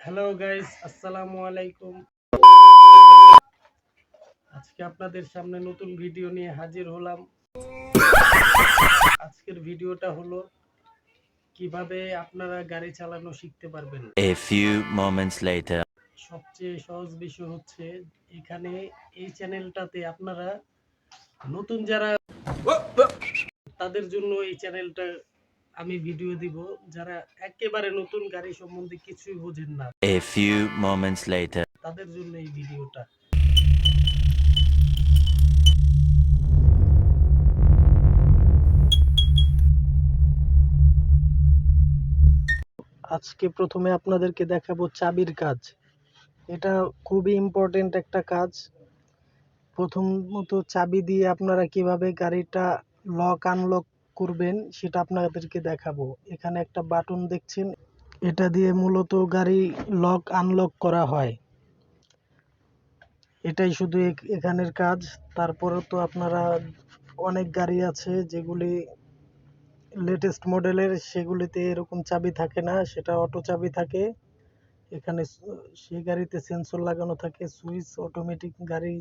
Hello guys আসসালামু আলাইকুম আজকে আপনাদের সামনে নতুন ভিডিও নিয়ে হাজির হলাম। আজকের ভিডিওটা হলো কীভাবে আপনারা গাড়ি চালানো শিখতে পারবেন। A few moments later. সবচেয়ে সহজ বিষয় হচ্ছে এখানে এই চ্যানেলটাতে আপনারা নতুন যারা তাদের জন্য এই চ্যানেলটা আমি ভিডিও দিব যারা একেবারে নতুন গাড়ি সম্বন্ধে কিছুই বোঝেন না। A few moments later. তাদের জন্য এই ভিডিওটা আজকে প্রথমে আপনাদেরকে দেখাবো চাবির কাজ। এটা খুবই ইম্পর্টেন্ট একটা কাজ। প্রথমত চাবি দিয়ে আপনারা কীভাবে গাড়িটা লক আনলক করবেন, সেটা আপনাদেরকে দেখাবো। এখানে একটা বাটন দেখছেন, এটা দিয়ে মূলত গাড়ি লক, আনলক করা হয়। এটাই শুধু এখ- এখানের কাজ। তারপরে তো আপনারা অনেক গাড়ি আছে যেগুলি লেটেস্ট মডেলের সেগুলিতে এরকম চাবি থাকে না, সেটা অটো চাবি থাকে। এখানে সেই গাড়িতে সেন্সর লাগানো থাকে সুইচ অটোমেটিক গাড়ি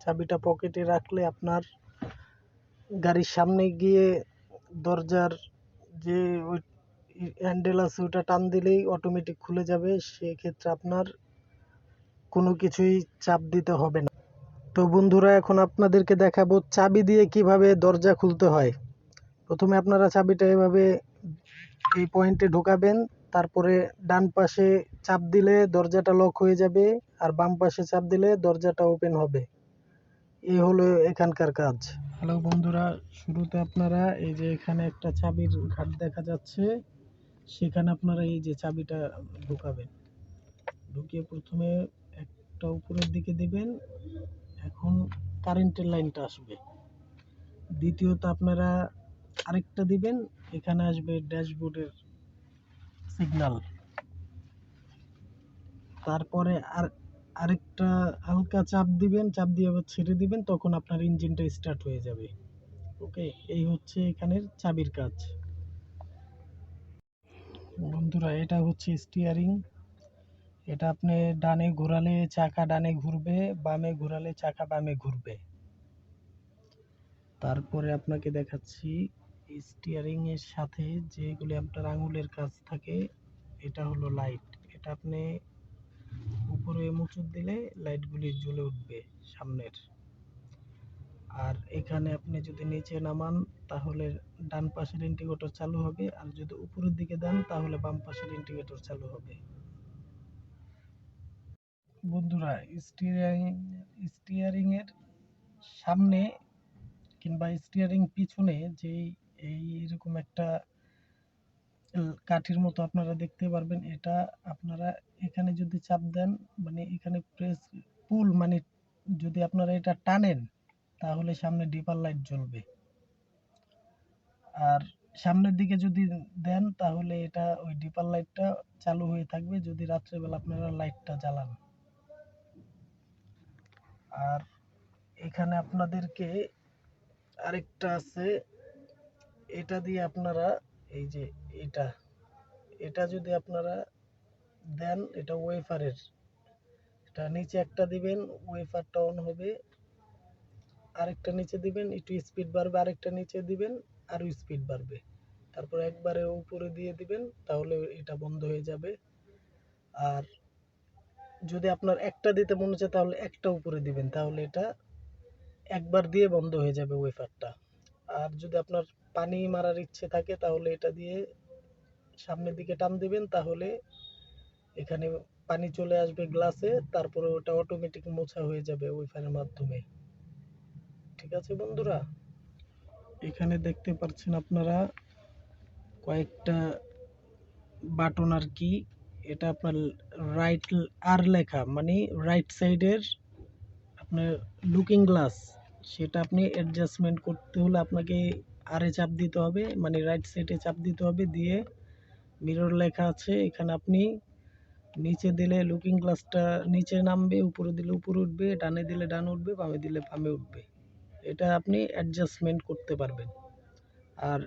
চাবিটা পকেটে রাখলে আপনার গাড়ির সামনে গিয়ে দরজার যে ওই হ্যান্ডেল আছে, ওটা টান দিলেই অটোমেটিক খুলে যাবে। সেক্ষেত্রে আপনার কোনো কিছুই চাপ দিতে হবে না। তো বন্ধুরা, এখন আপনাদেরকে দেখাবো চাবি দিয়ে কীভাবে দরজা খুলতে হয়। প্রথমে আপনারা চাবিটা এভাবে এই পয়েন্টে ঢোকাবেন। তারপরে ডান পাশে চাপ দিলে দরজাটা লক হয়ে যাবে আর বাম পাশে চাপ দিলে দরজাটা ওপেন হবে। এই হলো এখানকার কাজ। হ্যালো বন্ধুরা, শুরুতে আপনারা এই যে এখানে একটা চাবির ঘাট দেখা যাচ্ছে, সেখানে আপনারা এই যে চাবিটা ঢুকাবেন। ঢুকিয়ে প্রথমে একটা উপরের দিকে দিবেন, এখন কারেন্টের লাইনটা আসবে। দ্বিতীয়ত আপনারা আরেকটা দিবেন, এখানে আসবে ড্যাশবোর্ডের সিগন্যাল তারপরে আর আরেকটা হালকা চাপ দিবেন, চাপ দিয়ে আবার ছেড়ে দিবেন, তখন আপনার ইঞ্জিনটা স্টার্ট হয়ে যাবে। ওকে এই হচ্ছে এখানের চাবির কাজ। বন্ধুরা, এটা হচ্ছে স্টিয়ারিং এটা আপনি ডানে ঘোরালে চাকা ডানে ঘুরবে, বামে ঘোরালে চাকা বামে ঘুরবে। তারপরে আপনাকে দেখাচ্ছি স্টিয়ারিং এর সাথে যেগুলি আপনার আঙুলের কাজ থাকে, এটা হলো লাইট এটা আপনি উপরে মুচুর দিলে লাইটগুলি জ্বলে উঠবে সামনের। আর এখানে আপনি যদি নিচে নামান, তাহলে ডান পাশের ইন্ডিকেটর চালু হবে। আর যদি উপরের দিকে দেন, তাহলে বাম পাশের ইন্ডিকেটর চালু হবে। বন্ধুরা স্টিয়ারিং স্টিয়ারিং এর সামনে কিংবা স্টিয়ারিং পিছনে যে এই এরকম একটা কাঠির মতো আপনারা দেখতে পারবেন। এটা আপনারা এখানে যদি চাপ দেন মানে এখানে প্রেস পুল মানে যদি আপনারা এটা টানেন, তাহলে সামনে ডিপার লাইট জ্বলবে। আর সামনের দিকে যদি দেন, তাহলে এটা ওই ডিপার লাইটটা চালু হয়ে থাকবে যদি রাত্রেবেলা আপনারা লাইটটা জ্বালান। আর এখানে আপনাদেরকে আরেকটা আছে। এটা দিয়ে আপনারা এই যে এটা এটা যদি আপনারা দেন, এটা ওয়েফারের এটা নিচে একটা দিবেন ওয়েফারটা অন হবে। আরেকটা নিচে দিবেন, একটু স্পিড বাড়বে, আরেকটা নিচে দিবেন, আরও স্পিড বাড়বে। তারপর একবারে উপরে দিয়ে দিবেন, তাহলে এটা বন্ধ হয়ে যাবে। আর যদি আপনার একটা দিতে মনে হচ্ছে তাহলে একটা উপরে দিবেন, তাহলে এটা একবার দিয়ে বন্ধ হয়ে যাবে ওয়েফারটা আর যদি আপনার পানি মারার ইচ্ছে থাকে, তাহলে এটা দিয়ে সামনের দিকে টান দিবেন, তাহলে এখানে পানি চলে আসবে গ্লাসে তারপরে ওটা অটোমেটিক মোছা হয়ে যাবে ওয়েফারের মাধ্যমে। ঠিক আছে বন্ধুরা? এখানে দেখতে পাচ্ছেন আপনারা কয়েকটা বাটন আর কি, এটা আপনার রাইট আর লেখা মানে রাইট সাইডের আপনার লুকিং গ্লাস সেটা আপনি অ্যাডজাস্টমেন্ট করতে হলে আপনাকে আরে চাপ দিতে হবে মানে রাইট সাইডে চাপ দিতে হবে, দিয়ে মিরর লেখা আছে, এখানে আপনি নিচে দিলে লুকিং গ্লাসটা নিচে নামবে, উপরে দিলে উপরে উঠবে, ডানে দিলে ডান উঠবে, বামে দিলে বামে উঠবে। এটা আপনি অ্যাডজাস্টমেন্ট করতে পারবেন। আর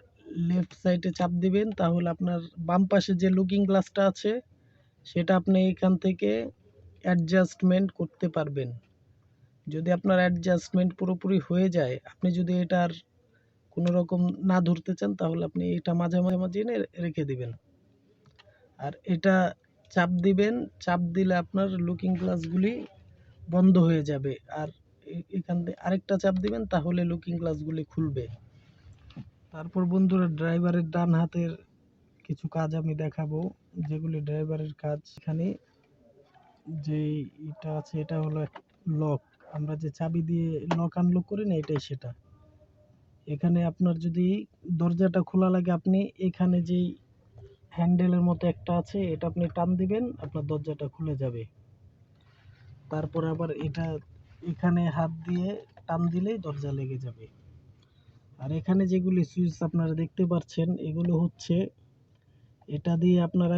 লেফট সাইডে চাপ দিবেন, তাহলে আপনার বাম পাশে যে লুকিং গ্লাসটা আছে, সেটা আপনি এখান থেকে অ্যাডজাস্টমেন্ট করতে পারবেন। যদি আপনার অ্যাডজাস্টমেন্ট পুরোপুরি হয়ে যায়, আপনি যদি এটার কোনো রকম না ধরতে চান, তাহলে আপনি এটা মাঝে মাঝে মাঝে এনে রেখে দিবেন। আর এটা চাপ দিবেন, চাপ দিলে আপনার লুকিং গ্লাসগুলি বন্ধ হয়ে যাবে। আর এখান থেকে আরেকটা চাপ দিবেন, তাহলে লুকিং গ্লাসগুলি খুলবে। তারপর বন্ধুরা, ড্রাইভারের ডান হাতের কিছু কাজ আমি দেখাবো, যেগুলি ড্রাইভারের কাজ। এখানে যে এটা আছে, এটা হলো লক আমরা যে চাবি দিয়ে লক আনলক করি না, এটাই সেটা। এখানে আপনার যদি দরজাটা খোলা লাগে, আপনি এখানে যেই হ্যান্ডেলের মতো একটা আছে, এটা আপনি টান দিবেন, আপনার দরজাটা খুলে যাবে। তারপর আবার এটা এখানে হাত দিয়ে টান দিলেই দরজা লেগে যাবে। আর এখানে যেগুলি সুইচ আপনারা দেখতে পাচ্ছেন, এগুলো হচ্ছে এটা দিয়ে আপনারা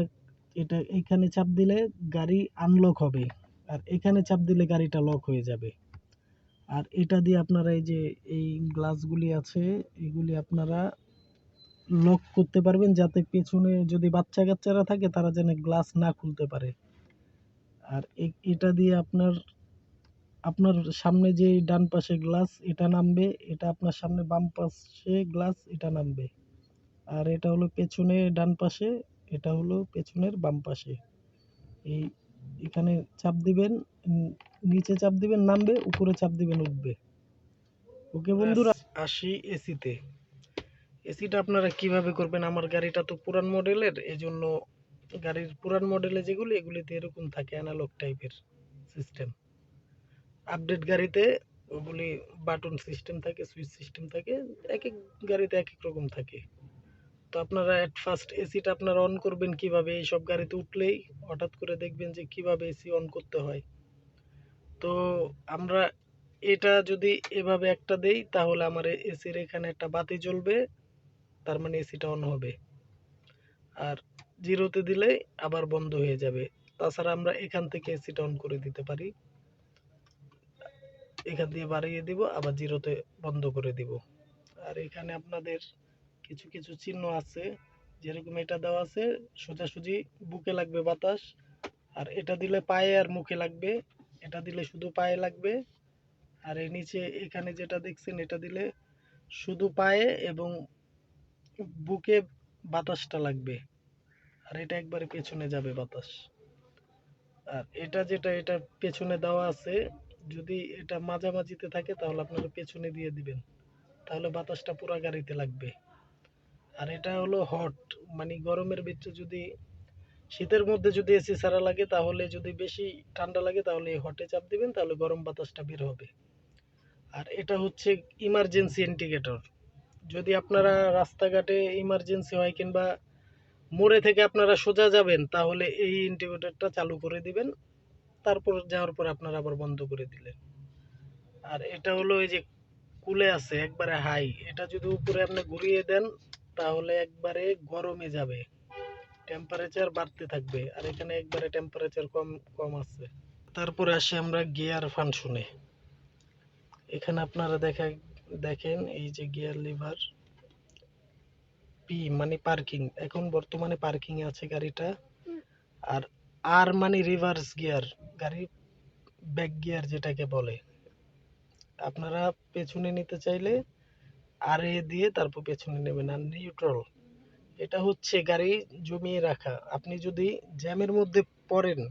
এটা এখানে চাপ দিলে গাড়ি আনলক হবে। আর এখানে চাপ দিলে গাড়িটা লক হয়ে যাবে। আর এটা দিয়ে আপনারা এই যে, এই গ্লাসগুলি আছে, এগুলি আপনারা লক করতে পারবেন যাতে পেছনে যদি বাচ্চা কাচ্চারা থাকে, তারা যেন গ্লাস না খুলতে পারে। আর এটা দিয়ে আপনার আপনার সামনে যে ডান পাশে গ্লাস এটা নামবে, এটা আপনার সামনে বাম পাশে গ্লাস এটা নামবে। আর এটা হলো পেছনে ডান পাশে, এটা হলো পেছনের বাম পাশে। এই, এখানে চাপ দিবেন নিচে চাপ দিবেন, নামবে, উপরে চাপ দিবেন, উঠবে। ওকে বন্ধুরা? আসি এসিতে। এসিটা আপনারা কীভাবে করবেন? আমার গাড়িটা তো পুরান মডেলের এই জন্য গাড়ির পুরান মডেলে যেগুলি, এগুলিতে এরকম থাকে অ্যানালগ টাইপের সিস্টেম আপডেট গাড়িতে ওগুলি বাটন সিস্টেম থাকে সুইচ সিস্টেম থাকে এক এক গাড়িতে এক এক রকম থাকে। তো আপনারা অ্যাট ফার্স্ট এসিটা আপনারা অন করবেন কীভাবে? এই সব গাড়িতে উঠলেই হঠাৎ করে দেখবেন যে কীভাবে এসি অন করতে হয়। তো আমরা এটা যদি এভাবে একটা দেই, তাহলে আমার এসির এখানে একটা বাতি জ্বলবে, তার মানে এসিটা অন হবে। আর জিরোতে দিলে আবার বন্ধ হয়ে যাবে। তাছাড়া আমরা এখান থেকে এসিটা অন করে দিতে পারি। এখান দিয়ে বাড়িয়ে দিব, আবার জিরোতে বন্ধ করে দিব। আর এখানে আপনাদের কিছু কিছু চিহ্ন আছে। যেরকম এটা দেওয়া আছে, সোজাসুজি বুকে লাগবে বাতাস, আর এটা দিলে পায়ে আর মুখে লাগবে। এটা দিলে শুধু পায়ে লাগবে। আর এই নিচে, এখানে যেটা দেখছেন, এটা দিলে শুধু পায়ে এবং বুকে বাতাসটা লাগবে। আর এটা একবারে পেছনে যাবে বাতাস। আর এটা যেটা, এটা পেছনে দেওয়া আছে, যদি এটা মাঝামাঝিতে থাকে, তাহলে আপনারা পেছনে দিয়ে দিবেন। তাহলে বাতাসটা পুরা গাড়িতে লাগবে। আর এটা হলো হট মানে গরমের ভিতরে যদি শীতের মধ্যে যদি এসি ছাড়া লাগে, তাহলে যদি বেশি ঠান্ডা লাগে, তাহলে হটে চাপ দিবেন, তাহলে গরম বাতাসটা বের হবে। আর এটা হচ্ছে ইমার্জেন্সি ইন্ডিকেটর যদি আপনারা রাস্তাঘাটে ইমার্জেন্সি হয় কিংবা মোড়ে থেকে আপনারা সোজা যাবেন, তাহলে এই ইন্ডিকেটরটা চালু করে দিবেন। তারপর যাওয়ার পর আপনারা আবার বন্ধ করে দিলেন। আর এটা হলো এই যে কুলে আছে, একবারে হাই এটা যদি উপরে আপনি ঘুরিয়ে দেন, তাহলে একবারে গরমে যাবে। টেম্পারেচার বাড়তে থাকবে, আর এখানে একবারে টেম্পারেচার কম কম আছে। তারপরে আসি আমরা গিয়ার ফাংশনে এখানে আপনারা দেখা, দেখেন এই যে গিয়ার লিভার পি মানে পার্কিং এখন বর্তমানে পার্কিং এ আছে গাড়িটা। আর আর মানে রিভার্স গিয়ার গাড়ি ব্যাক গিয়ার যেটাকে বলে। আপনারা পেছনে নিতে চাইলে আর এ দিয়ে তারপর পেছনে নেবেন, আর নিউট্রাল এটা হচ্ছে গাড়ি জমিয়ে রাখা। আপনি যদি জ্যামের মধ্যে পড়েন,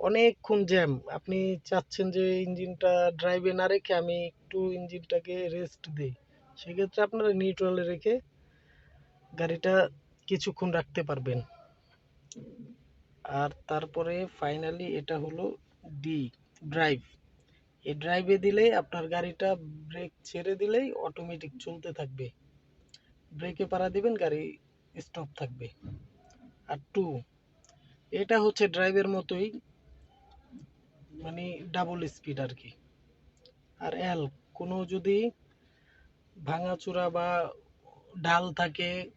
অনেকক্ষণ জ্যাম, আপনি চাচ্ছেন যে ইঞ্জিনটা ড্রাইভে না রেখে আমি একটু ইঞ্জিনটাকে রেস্ট দিই, সেক্ষেত্রে আপনারা নিউট্রালে রেখে গাড়িটা কিছুক্ষণ রাখতে পারবেন। আর তারপরে ফাইনালি এটা হলো ডি ড্রাইভ এই ড্রাইভে দিলেই আপনার গাড়িটা ব্রেক ছেড়ে দিলেই অটোমেটিক চলতে থাকবে। ব্রেকে পাড়া দিবেন, গাড়ি স্টপ থাকবে। আর টু এটা হচ্ছে ড্রাইভের মতোই মানে ডাবল স্পিড আর কি। আর এল কোনো যদি ভাঙাচোরা বা ঢাল থাকে,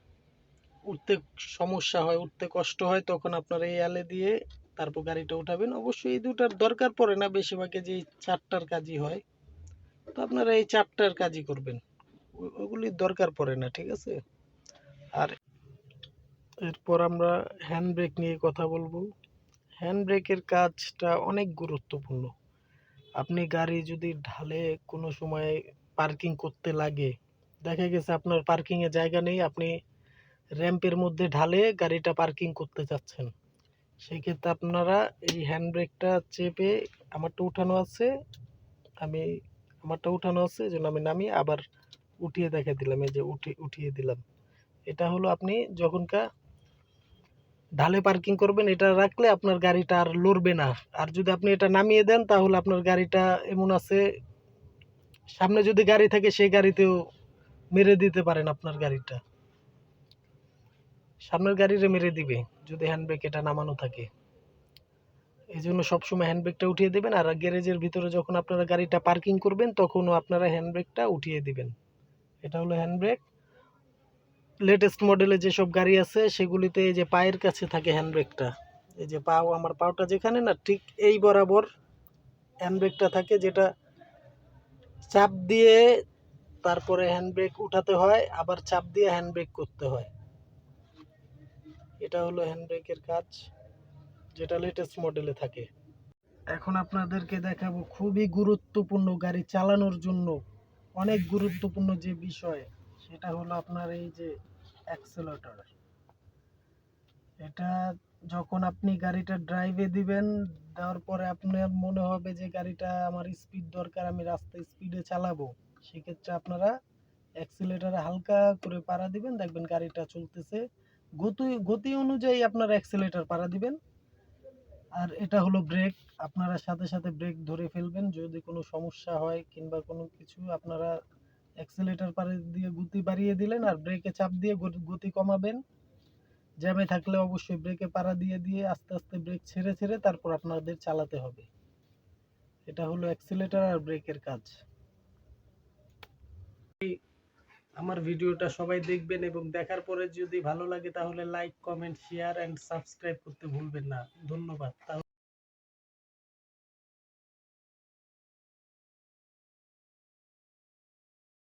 উঠতে সমস্যা হয়, উঠতে কষ্ট হয়, তখন আপনার এই এলে দিয়ে তারপর গাড়িটা উঠাবেন। অবশ্যই এই দুটার দরকার পড়ে না, বেশিরভাগে যে চারটার কাজই হয়। তো আপনারা এই চারটার কাজই করবেন। ওগুলির দরকার পড়ে না, ঠিক আছে? আর এরপর আমরা হ্যান্ড ব্রেক নিয়ে কথা বলব। হ্যান্ড ব্রেকের কাজটা অনেক গুরুত্বপূর্ণ। আপনি গাড়ি যদি ঢালে কোনো সময় পার্কিং করতে লাগে, দেখা গেছে আপনার পার্কিংয়ে জায়গা নেই, আপনি র্যাম্পের মধ্যে ঢালে গাড়িটা পার্কিং করতে চাচ্ছেন সেই ক্ষেত্রে আপনারা এই হ্যান্ড ব্রেকটা চেপে আমারটা উঠানো আছে, আমি আমারটা উঠানো আছে জন্য আমি নামিয়ে আবার উঠিয়ে দেখা দিলাম, এই যে উঠি, উঠিয়ে দিলাম। এটা হলো আপনি যখনকা ঢালে পার্কিং করবেন, এটা রাখলে আপনার গাড়িটা আর লড়বে না। আর যদি আপনি এটা নামিয়ে দেন, তাহলে আপনার গাড়িটা এমন আছে, সামনে যদি গাড়ি থাকে, সেই গাড়িতেও মেরে দিতে পারেন আপনার গাড়িটা। সামনের গাড়িরে মেরে দিবে, যদি হ্যান্ডব্রেক এটা নামানো থাকে। এই জন্য সবসময় হ্যান্ডব্রেকটা উঠিয়ে দেবেন, আর গ্যারেজের ভিতরে যখন আপনারা গাড়িটা পার্কিং করবেন, তখনও আপনারা হ্যান্ডব্রেকটা উঠিয়ে দিবেন। এটা হলো হ্যান্ডব্রেক লেটেস্ট মডেলে যেসব গাড়ি আছে, সেগুলিতে এই যে পায়ের কাছে থাকে হ্যান্ডব্রেকটা এই যে পাও, আমার পাওটা যেখানে না, ঠিক এই বরাবর হ্যান্ডব্রেকটা থাকে, যেটা চাপ দিয়ে তারপরে হ্যান্ডব্রেক উঠাতে হয়, আবার চাপ দিয়ে হ্যান্ডব্রেক করতে হয়। এটা হলো হ্যান্ডব্রেকের কাজ, যেটা লেটেস্ট মডেলে থাকে। এখন আপনাদেরকে দেখাবো খুবই গুরুত্বপূর্ণ গাড়ি চালানোর জন্য অনেক গুরুত্বপূর্ণ যে বিষয়, সেটা হলো আপনার এই যে অ্যাক্সেলেটর এটা যখন আপনি গাড়িটা ড্রাইভে দিবেন, দেওয়ার পরে আপনার মনে হবে যে গাড়িটা আমার স্পিড দরকার, আমি রাস্তায় স্পিডে চালাবো। সেক্ষেত্রে আপনারা অ্যাক্সিলেটারে হালকা করে পাড়া দিবেন, দেখবেন গাড়িটা চলতেছে। গতি গতি অনুযায়ী আপনার অ্যাক্সিলেটার পাড়া দিবেন। আর এটা হলো ব্রেক আপনারা সাথে সাথে ব্রেক ধরে ফেলবেন। যদি কোনো সমস্যা হয় কিংবা কোনো কিছু, আপনারা অ্যাক্সিলেটার পারে দিয়ে গতি বাড়িয়ে দিলেন আর ব্রেকে চাপ দিয়ে গতি- কমাবেন। জ্যামে থাকলে অবশ্যই ব্রেকে পাড়া দিয়ে দিয়ে আস্তে আস্তে ব্রেক ছেড়ে ছেড়ে তারপর আপনাদের চালাতে হবে। এটা হলো অ্যাক্সিলেটার আর ব্রেকের কাজ। আমার ভিডিওটা সবাই দেখবেন এবং দেখার পরে যদি ভালো লাগে তাহলে like comment share and subscribe করতে ভুলবেন না। ধন্যবাদ।